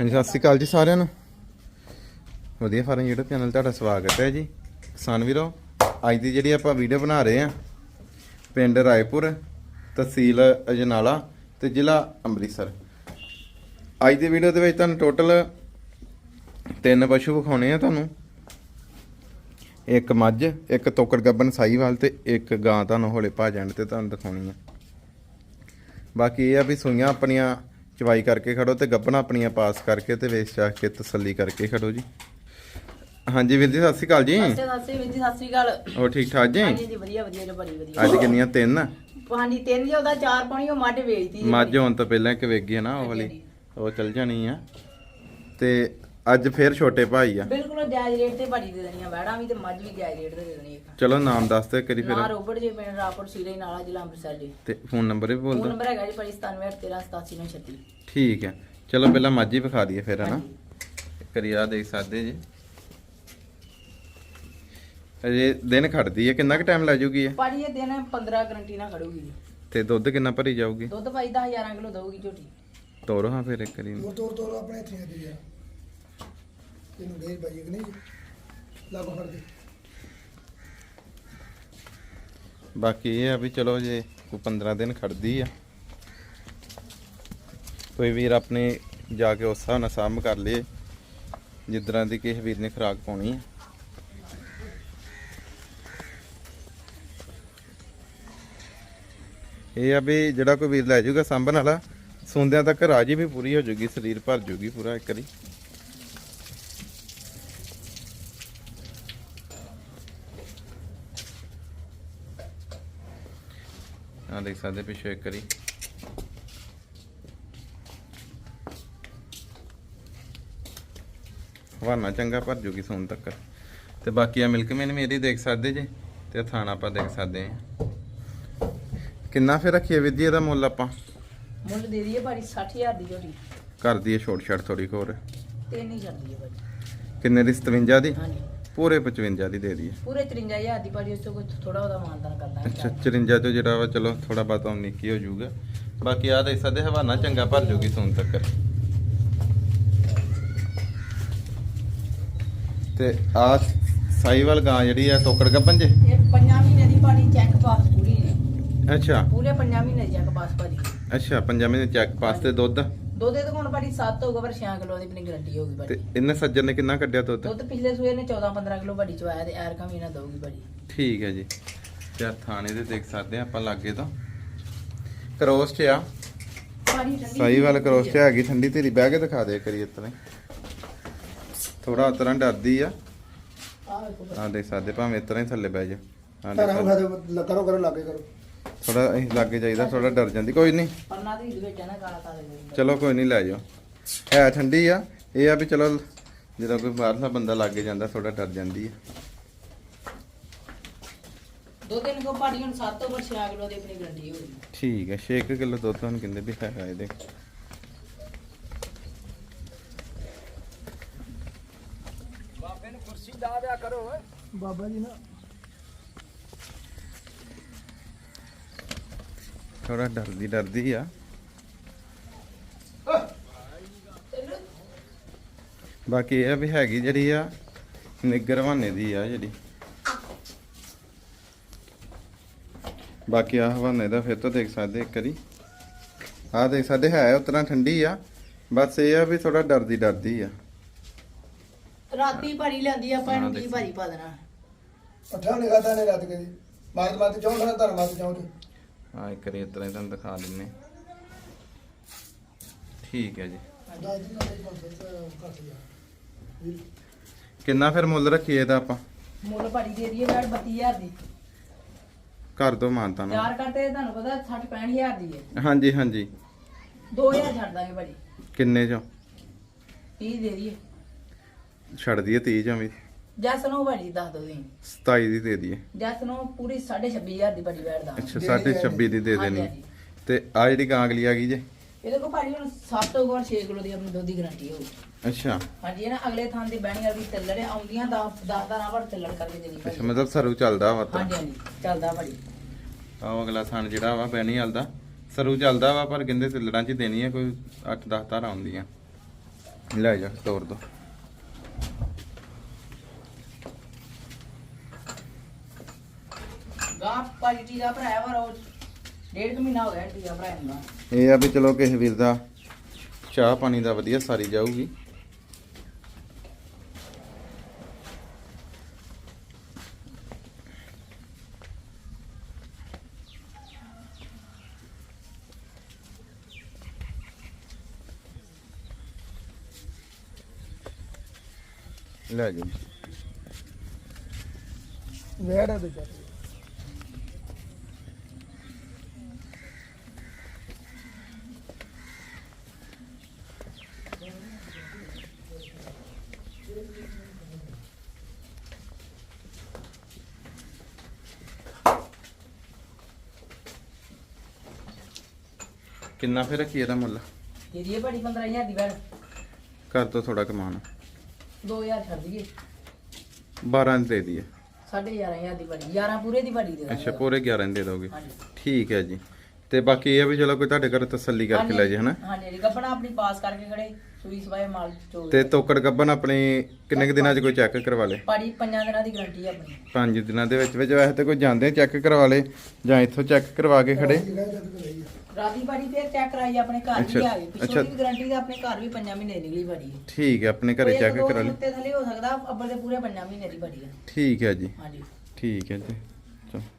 ਹਾਂਜੀ, ਸਤਿ ਸ਼੍ਰੀ ਅਕਾਲ ਜੀ ਸਾਰਿਆਂ ਨੂੰ। ਵਧੀਆ ਫਾਰਮ YouTube ਚੈਨਲ ਤੁਹਾਡਾ ਸਵਾਗਤ ਹੈ ਜੀ। ਕਿਸਾਨ ਵੀਰੋ, ਅੱਜ ਦੀ ਜਿਹੜੀ ਆਪਾਂ ਵੀਡੀਓ ਬਣਾ ਰਹੇ ਆ ਪਿੰਡ ਰਾਏਪੁਰ, ਤਹਿਸੀਲ ਅਜਨਾਲਾ ਤੇ ਜ਼ਿਲ੍ਹਾ ਅੰਮ੍ਰਿਤਸਰ। ਅੱਜ ਦੀ ਵੀਡੀਓ ਦੇ ਵਿੱਚ ਤੁਹਾਨੂੰ ਟੋਟਲ ਤਿੰਨ ਪਸ਼ੂ ਵਿਖਾਉਣੇ ਆ ਤੁਹਾਨੂੰ। ਇੱਕ ਮੱਝ, ਇੱਕ ਤੋਕੜ ਗੱਬਨ ਸਾਈਵਾਲ ਤੇ ਇੱਕ ਗਾਂ ਤੁਹਾਨੂੰ ਹੋਲੇ ਭਾਜਣ ਤੇ ਤੁਹਾਨੂੰ ਦਿਖਾਉਣੀ ਆ। ਬਾਕੀ ਇਹ ਆ ਵੀ ਸੂਈਆਂ ਆਪਣੀਆਂ ਚਵਾਈ ਕਰਕੇ ਖੜੋ ਤੇ ਗੱਬਣਾ ਆਪਣੀਆਂ ਪਾਸ ਕਰਕੇ ਤੇ ਵੇਚ ਚਾਹ ਕੇ ਤਸੱਲੀ ਕਰਕੇ ਖੜੋ ਜੀ। ਹਾਂਜੀ ਵੀਰ ਜੀ ਸਤਿ ਸ਼੍ਰੀ ਅਕਾਲ ਜੀ। ਸਤਿ ਸ੍ਰੀ ਅਕਾਲ ਜੀ ਸਤਿ ਸ੍ਰੀ ਅਕਾਲ। ਹੋਰ ਠੀਕ ਠਾਕ ਜੀ? ਹਾਂਜੀ ਜੀ ਵਧੀਆ ਵਧੀਆ ਜੀ ਬੜੀ ਵਧੀਆ। ਅੱਜ ਕਿੰਨੀਆਂ ਤਿੰਨ? ਹਾਂਜੀ ਤਿੰਨ ਜੀ ਉਹਦਾ ਚਾਰ ਪਾਣੀ ਉਹ ਮੱਝ ਵੇਚਦੀ ਮੱਝ ਹੋਣ ਤੋਂ ਪਹਿਲਾਂ ਇੱਕ ਵੇਗੀ ਹੈ ਨਾ ਉਹ ਵਾਲੀ। ਉਹ ਚਲ ਜਾਣੀ ਆ। ਤੇ ਅੱਜ ਫੇਰ ਛੋਟੇ ਭਾਈ ਆ। ਬਿਲਕੁਲ ਜਾਇਜ਼ ਰੇਟ ਤੇ ਬੜੀ ਦੇ ਦੇਣੀ ਆ ਵੈੜਾਂ ਵੀ ਤੇ ਮੱਝ ਵੀ ਜਾਇਜ਼ ਰੇਟ ਤੇ ਦੇ ਦੇਣੀ ਇੱਕ। ਚਲੋ ਨਾਮ ਦੱਸ ਤੇ ਕਰੀ ਨਾ ਫਿਰ। ਰੋਬੜ ਜੀ ਪਿੰਡ ਰਾਪੁਰ ਸੀਲੇ ਨਾਲਾ ਜ਼ਿਲ੍ਹਾ ਅੰਮ੍ਰਿਤਸਰ ਜੀ। ਤੇ ਫੋਨ ਨੰਬਰ ਵੀ ਬੋਲ ਫੋਨ ਨੰਬਰ ਹੈਗਾ ਜੀ ਭਾਈ 9713879936 ਠੀਕ ਹੈ। ਚਲੋ ਪਹਿਲਾਂ ਮੱਝ ਹੀ ਵਿਖਾ ਦਈਏ ਫਿਰ ਹਨਾ? ਕਰੀ ਆ ਦੇਖ ਸਕਦੇ ਜੀ। ਅਜੇ ਦਿਨ ਖੜਦੀ ਹੈ ਕਿੰਨਾ ਕੁ ਟਾਈਮ ਲੱਗ ਜੂਗੀ ਇਹ? ਪਾੜੀ ਇਹ ਦਿਨ 15 ਗਰੰਟੀ ਨਾਲ ਖੜੂਗੀ ਜੀ। ਤੇ ਦੁੱਧ ਕਿੰਨਾ ਭਰੀ ਜਾਊਗੀ? ਦੁੱਧ ਭਾਈ 10000 ਕਿਲੋ ਦਊਗੀ ਝੋਟੀ। ਤੋਰੋ ਹਾਂ ਫਿਰ ਇੱਕ ਕਰੀ ਤੋਰ ਤੋਰ ਤੋਰ ਆਪਣੇ ਹੱਥੀਂ ਦੀ ਆ ਇਹਨੂੰ ਦੇ ਭਾਈ ਕਿ ਨਹੀਂ ਲਾਗੋ ਫੜ ਕੇ। ਬਾਕੀ ਇਹ ਆ ਵੀ ਚਲੋ ਜੇ ਕੋਈ 15 ਦਿਨ ਖੜਦੀ ਆ, ਕੋਈ ਵੀਰ ਆਪਣੇ ਜਾ ਕੇ ਉਸ ਹਿਸਾਬ ਨਾਲ ਸਾਂਭ ਕਰ ਲਏ, ਜਿੱਦਾਂ ਦੀ ਕਿਸੇ ਵੀਰ ਨੇ ਖਰਾਕ ਪਾਉਣੀ ਆ। ਇਹ ਆ ਵੀ ਜਿਹੜਾ ਕੋਈ ਵੀਰ ਲੈ ਜਾਊਗਾ ਸਾਂਭਣ ਵਾਲਾ, ਸੁੰਦਿਆਂ ਤੱਕ ਰਾਜੀ ਵੀ ਪੂਰੀ ਹੋ ਜਾਊਗੀ, ਸਰੀਰ ਭਰ ਜੂਗੀ ਪੂਰਾ ਇੱਕ ਵਾਰੀ। ਆ ਦੇਖ ਸਕਦੇ ਪਿੱਛੇ ਇੱਕ ਵਾਰੀ। ਹਵਾਨਾ ਚੰਗਾ ਭਰ ਜੂਗੀ ਸੋਨ ਤੱਕ। ਤੇ ਬਾਕੀ ਆ ਮਿਲਕ ਮੈਨ ਮੇਰੀ ਦੇਖ ਸਕਦੇ ਜੇ ਤੇ ਥਾਣਾ ਆਪਾਂ ਦੇਖ ਸਕਦੇ ਆ ਕਿੰਨਾ ਫਿਰ ਰੱਖੀਏ ਵਿਧੀ ਇਹਦਾ ਮੁੱਲ ਆਪਾਂ? ਮੁੱਲ ਦੇ ਦਈਏ ਭਾਈ 60000 ਦੀ ਝੋਟੀ। ਕਰ ਦਈਏ ਛੋਟ ਛੜ ਥੋੜੀ ਹੋਰ। ਤਿੰਨ ਹੀ ਛੱਡ ਦਈਏ ਭਾਈ ਕਿੰਨੇ ਦੀ? 57 ਦੀ? ਹਾਂਜੀ। ਪੂਰੇ 55 ਦੀ ਦੇ ਦਈਏ। ਪੂਰੇ 53000 ਦੀ ਭਾਈ ਉਸ ਤੋਂ ਕੋਈ ਥੋੜਾ ਉਹਦਾ ਮਾਨਦਾਨ ਕਰਦਾ ਅੱਛਾ 54 ਤੋਂ ਜਿਹੜਾ ਵਾ ਚਲੋ ਥੋੜਾ ਬਾਤ ਨਿੱਕੀ ਹੋ ਜਾਊਗਾ। ਬਾਕੀ ਆ ਸਕਦੇ ਹਵਾਨਾ ਚੰਗਾ ਭਰ ਜੂਗੀ ਸੋਨ ਤੱਕ। ਤੇ ਆ ਸਾਈਵਾਲ ਗਾਂ ਜਿਹੜੀ ਆ ਤੋਕੜ ਗੱਬਨ ਜੇ? ਇਹ ਪੰਜਾਂ ਮਹੀਨੇ ਦੀ ਪਾਣੀ ਚੈੱਕ ਪਾਸ ਪੂਰੀ ਨੇ ਅੱਛਾ। ਪੂਰੇ ਪੰਜਾਂ ਮਹੀਨੇ ਦੀ ਚੈੱਕ ਪਾਸ ਭਾਜੀ। ਅੱਛਾ ਪੰਜਾਬੀ ਦੇ ਚੈੱਕ ਪਾਸ ਤੇ ਦੁੱਧ? ਦੁੱਧ ਦੇ ਹੁਣ ਭਾਜੀ 7 ਹੋਊਗਾ ਪਰ 6 ਕਿਲੋ ਦੀ ਆਪਣੀ ਗਰੰਟੀ ਹੋਊਗੀ ਤੇ ਭਾਜੀ। ਇਹਨੇ ਸੱਜਣ ਨੇ ਕਿੰਨਾ ਕੱਢਿਆ ਦੁੱਧ? ਦੁੱਧ ਪਿਛਲੇ ਸੂਏ ਨੇ 14 15 ਕਿਲੋ ਭਾਜੀ ਚਵਾਇਆ ਤੇ ਐਰਕਾ ਵੀ ਨਾ ਦਊਗੀ ਭਾਜੀ। ਠੀਕ ਹੈ ਜੀ। ਤੇ ਆਹ ਥਾਣੇ ਦੇ ਦੇਖ ਸਕਦੇ ਆ ਆਪਾਂ ਲਾਗੇ ਤੋਂ। ਕਰੋਸ ਚ ਆ। ਭਾਜੀ ਠੰਡੀ ਸਾਈਵਾਲ ਕਰੋਸ ਚ ਹੈਗੀ ਠੰਡੀ ਤੇਰੀ ਬਹਿ ਕੇ ਦਿਖਾ ਦੇ ਕਰੀ ਇਤਨੇ ਥੋੜਾ ਉਤਰਾਂ ਡਰਦੀ ਆ। ਆਹ ਵੇਖੋ। ਆ ਦੇਖ ਸਕਦੇ ਭਾਵੇਂ ਇਤਨਾ ਹੀ ਥੱਲੇ ਬਹਿ ਜਾ। ਆ ਕਰੋ ਕਰੋ ਲਾਗੇ ਕਰੋ। ਥੋੜਾ ਅਸੀਂ ਲਾਗੇ ਜਾਈਦਾ ਥੋੜਾ ਡਰ ਜਾਂਦੀ। ਕੋਈ ਨਹੀਂ ਪੰਨਾ ਦੀ ਵਿੱਚ ਹੈ ਨਾ ਕਾਲਾ ਕਾਲਾ ਜਿਹਾ। ਚਲੋ ਕੋਈ ਨਹੀਂ ਲੈ ਜਾਓ ਹੈ ਠੰਡੀ ਆ। ਇਹ ਆ ਵੀ ਚਲੋ ਜਦੋਂ ਕੋਈ ਬਾਹਰਲਾ ਬੰਦਾ ਲਾਗੇ ਜਾਂਦਾ ਥੋੜਾ ਡਰ ਜਾਂਦੀ ਆ। ਦੇ ਕੋ ਭਾਜੀ ਹੁਣ 7 ਹੋਊਗਾ 6 ਕਿਲੋ ਦੀ ਆਪਣੀ ਗਰੰਟੀ ਹੋਊਗੀ ਠੀਕ ਹੈ 6 ਕਿਲੋ ਦੁੱਧ ਤੁਹਾਨੂੰ ਕਹਿੰਦੇ ਵੀ ਹੈਗਾ ਇਹਦੇ। ਬਾਬਾ ਜੀ ਨਾ। ਥੋੜਾ ਡਰਦੀ ਡਰਦੀ ਆ। ਬਾਕੀ ਇਹ ਵੀ ਹੈਗੀ ਜਿਹੜੀ ਆ ਨਿੱਗਰ ਹਵਾਨੇ ਦੀ ਆ ਜਿਹੜੀ। ਬਾਕੀ ਆ ਹਵਾਨੇ ਦਾ ਫਿਰ ਤੋਂ ਦੇਖ ਸਕਦੇ ਇੱਕ ਵਾਰੀ। ਆ ਦੇਖ ਸਕਦੇ ਹੈ ਉਤਨਾ ਠੰਡੀ ਆ। ਬਸ ਇਹ ਆ ਵੀ ਥੋੜਾ ਡਰਦੀ ਡਰਦੀ ਆ। ਰਾਤੀ ਭਾਰੀ ਲੈਂਦੀ ਆਪਾਂ ਇਹਨੂੰ ਕੀ। ਭਾਰੀ ਪਾ ਦੇਣਾ। ਪੱਠਾ ਨਿਗਾਹਤਾ ਨੇ ਰਾਤ ਕੇ ਜੀ ਮਾਤ ਮਾਤ ਚੌਂਠ ਨਾ ਧਰਮ ਮਾਤ ਚੌਂਠ ਆ ਇੱਕ ਵਾਰੀ ਇਤਨਾ ਹੀ ਤੁਹਾਨੂੰ ਦਿਖਾ ਦਿੰਨੇ ਠੀਕ ਹੈ ਜੀ। ਕਿੰਨਾ ਫਿਰ ਮੁੱਲ ਰੱਖੀਏ ਇਹਦਾ ਆਪਾਂ? ਮੁੱਲ ਭਾਰੀ ਦੇ ਦਈਏ ਮੈਡ 32000 ਦੀ। ਕਰ ਦੋ ਮਾਨਤਾ ਨੂੰ ਚਾਰ ਕੱਟੇ ਤੁਹਾਨੂੰ ਪਤਾ 60 65000 ਦੀ ਹੈ। ਹਾਂਜੀ ਹਾਂਜੀ। 2000 ਛੱਡ ਦਾਂਗੇ ਭਾਜੀ। ਕਿੰਨੇ ਚੋਂ? 30 ਦੇ ਦਈਏ। ਛੱਡ ਦਈਏ 30 ਚੋਂ ਵੀ। ਜਸ ਨੂੰ ਭਾਜੀ ਦੱਸ ਦੋ ਤੁਸੀਂ। 27 ਦੀ ਦੇ ਦਈਏ। ਜਸ ਨੂੰ ਪੂਰੀ 26500 ਦੀ ਬੈਠ ਦਾ ਅੱਛਾ ਦੇ ਸਾਢੇ ਦਿਆ 26 ਦੀ ਦੇ ਦੇਣੀ। ਹਾਂਜੀ। ਤੇ ਆ ਜਿਹੜੀ ਗਾਂ ਅਗਲੀ ਆ ਗਈ ਜੇ? ਇਹਦੇ ਕੋ ਭਾਜੀ ਹੁਣ 7 ਹੋਊਗਾ 6 ਕਿਲੋ ਦੀ ਆਪਣੀ ਦੁੱਧ ਦੀ ਗਰੰਟੀ ਹੋਊਗੀ ਅੱਛਾ। ਹਾਂਜੀ ਇਹ ਨਾ ਅਗਲੇ ਥਾਂ ਦੀ ਬਹਿਣੀ ਵਾਲੀ ਤੱਲੜੇ ਆਉਂਦੀਆਂ 10 10 ਦਾ ਨਾ ਵੜ ਤੱਲੜ ਕਰਕੇ ਦੇਣੀ ਅੱਛਾ ਭਾਜੀ। ਮਤਲਬ ਸਰੂ ਚੱਲਦਾ ਵਾ ਤਾਂ ਹਾਂਜੀ ਹਾਂਜੀ ਚੱਲਦਾ ਭਾਜੀ। ਆਹ ਅਗਲਾ ਥਣ ਜਿਹੜਾ ਵਾ ਬੈਣੀ ਵਾਲ ਦਾ। ਸਰੂ ਚੱਲਦਾ ਵਾ ਪਰ ਕਹਿੰਦੇ ਤੇ ਲੜਾਂ ਚ ਹੀ ਦੇਣੀ ਆ ਕੋਈ 8-10 ਧਾਰਾਂ ਆਉਂਦੀਆਂ। ਲੈ ਜਾ ਤੋਰ ਦੋ। ਗਾਂ ਭਾਜੀ ਟੀਕਾ ਭਰਾਇਆ ਵਾ ਰੋਜ਼ ਡੇਢ ਕੁ ਮਹੀਨਾ ਹੋ ਗਿਆ ਟੀਕਾ ਭਰਾਇਆ ਨੂੰ। ਇਹ ਆ ਵੀ ਚਲੋ ਕਿਸੇ ਵੀਰ ਦਾ ਚਾਹ ਪਾਣੀ ਦਾ ਵਧੀਆ ਸਾਰੀ ਜਾਊਗੀ। ਲੈ ਜੀ। ਵੈੜ ਹੈ ਤੇ ਚੱਲ ਕਿੰਨਾ ਫਿਰ ਰੱਖੀ ਇਹਦਾ ਮੁੱਲ? ਦੇ ਦਈਏ ਭਾਜੀ 15000 ਦੀ ਬੈਣ ਕਰ ਤੋਂ ਥੋੜਾ ਕਮਾਣਾ 2000 ਛੱਡ ਦਈਏ। 12 ਦੇ ਦਈਏ। 11500 ਦੀ ਬੜੀ 11 ਪੂਰੇ ਦੀ ਬੜੀ ਦੇ ਦਾਂਗੇ। ਅੱਛਾ ਪੂਰੇ 11 ਦੇ ਦੋਗੇ। ਹਾਂਜੀ। ਠੀਕ ਹੈ ਜੀ। ਤੇ ਬਾਕੀ ਇਹ ਆ ਵੀ ਚਲੋ ਕੋਈ ਤੁਹਾਡੇ ਘਰ ਤਸੱਲੀ ਕਰਕੇ ਲੈ ਜੇ ਹਨਾ? ਹਾਂਜੀ ਜੀ ਗੱਬਣਾ ਆਪਣੀ ਪਾਸ ਕਰਕੇ ਖੜੇ। ਸੂਈ ਸਵਾਏ ਮਾਲ ਚੋਲ ਤੇ ਤੋਕੜ ਗੱਬਨ ਆਪਣੀ ਕਿੰਨੇ ਕੁ ਦਿਨਾਂ 'ਚ ਕੋਈ ਚੈੱਕ ਕਰਵਾ ਲੇ? ਪਾੜੀ ਪੰਜਾਂ ਦਿਨਾਂ ਦੀ ਗਾਰੰਟੀ ਹੈ ਆਪਣੀ। ਪੰਜ ਦਿਨਾਂ ਦੇ ਵਿੱਚ ਵਿੱਚ ਵੈਸੇ ਤੇ ਕੋਈ ਜਾਂਦੇ ਚੈੱਕ ਕਰਵਾ ਲੇ ਜਾਂ ਇੱਥੋਂ ਚੈੱਕ ਕਰਵਾ ਕੇ ਖੜੇ? ਲਈ ਰਾਤੀ ਬਾੜੀ ਫੇਰ ਚੈੱਕ ਕਰਾਈ ਆਪਣੇ ਘਰ ਅੱਛਾ, ਵੀ ਆ ਗਈ ਅੱਛਾ। ਪਿਛੋਂ ਦੀ ਗਾਰੰਟੀ ਦਾ ਆਪਣੇ ਘਰ ਵੀ ਪੰਜਾਂ ਮਹੀਨੇ ਦੀ ਨਿਕਲੀ ਬਾੜੀ ਹੈ ਠੀਕ ਹੈ ਆਪਣੇ ਘਰੇ ਚੈੱਕ ਕਰਾ ਦਿਨ ਲੇ ਉੱਤੇ ਥੱਲੇ ਹੋ ਸਕਦਾ ਅੱਬਰ ਦੇ ਪੂਰੇ ਪੰਜਾਂ ਮਹੀਨੇ ਦੀ ਬਾੜੀ ਹੈ ਠੀਕ ਹੈ ਜੀ। ਹਾਂਜੀ। ਠੀਕ ਹੈ ਜੀ। ਚਲੋ।